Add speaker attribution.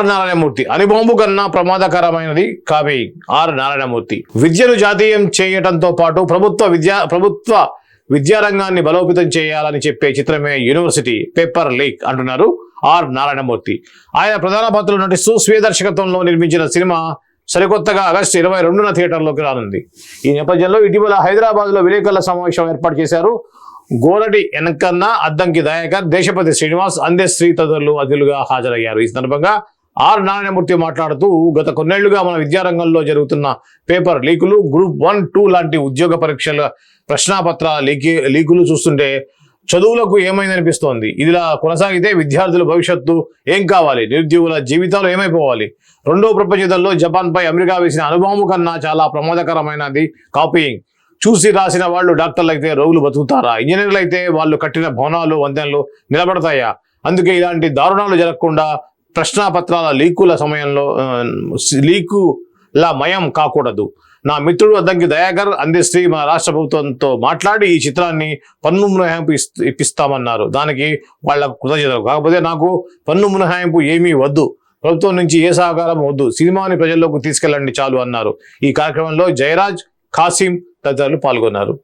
Speaker 1: Are Narayanamurthy. అణుబాంబు కన్నా ప్రమాదకరమైనది copying are Narayanamurthy. విద్యను జాతీయం చేయటంతో పాటు ప్రభుత్వ విద్యా ప్రభుత్వ విద్యారంగాన్ని బలోపేతం చేయాలని చెప్పే చిత్రమే యూనివర్సిటీ పేపర్ లీక్ అంటున్నారు ఆర్ నారాయణమూర్తి. ఆయన ప్రధాన పాత్రలు నటిస్తూ స్వీయ దర్శకత్వంలో నిర్మించిన సినిమా సరికొత్తగా ఆగస్టు ఇరవై రెండున థియేటర్లోకి రానుంది. ఈ నేపథ్యంలో ఇటీవల హైదరాబాద్లో విలేకరుల సమావేశం ఏర్పాటు చేశారు గోరటి వెనకన్న అద్దంకి దయాకర్ దేశపతి శ్రీనివాస్ అందశ్రీ తదితరులు అతిథులుగా హాజరయ్యారు. ఈ సందర్భంగా ఆర్ నారాయణమూర్తి మాట్లాడుతూ గత కొన్నేళ్ళుగా మన విద్యారంగంలో జరుగుతున్న పేపర్ లీకులు గ్రూప్ వన్ టూ లాంటి ఉద్యోగ పరీక్షల ప్రశ్నాపత్రాల లీకి లీకులు చూస్తుంటే చదువులకు ఏమైందనిపిస్తోంది ఇదిలా కొనసాగితే విద్యార్థుల భవిష్యత్తు ఏం కావాలి? నిరుద్యోగుల జీవితాలు ఏమైపోవాలి? రెండో ప్రపంచ యుద్ధంలో జపాన్ పై అమెరికా వేసిన అనుభవం కన్నా చాలా ప్రమాదకరమైనది కాపీయింగ్. చూసి రాసిన వాళ్ళు డాక్టర్లు అయితే రోగులు బతుకుతారా? ఇంజనీర్లు అయితే వాళ్ళు కట్టిన భవనాలు వంతెనలు నిలబడతాయా? అందుకే ఇలాంటి దారుణాలు జరగకుండా ప్రశ్నాపత్రాల లీకుల సమయంలో లీకుల మయం కాకూడదు. నా మిత్రుడు అద్దంకి దయాకర్ అందశ్రీ మన రాష్ట్ర ప్రభుత్వంతో మాట్లాడి ఈ చిత్రాన్ని పన్ను మినహాయింపు ఇప్పిస్తామన్నారు. దానికి వాళ్ళ కృతజ్ఞతలు. కాకపోతే నాకు పన్ను మినహాయింపు ఏమీ వద్దు. ప్రభుత్వం నుంచి ఏ సహకారం వద్దు. సినిమాని ప్రజల్లోకి తీసుకెళ్ళండి చాలు అన్నారు. ఈ కార్యక్రమంలో జయరాజ్ ఖాసిం తదితరులు పాల్గొన్నారు.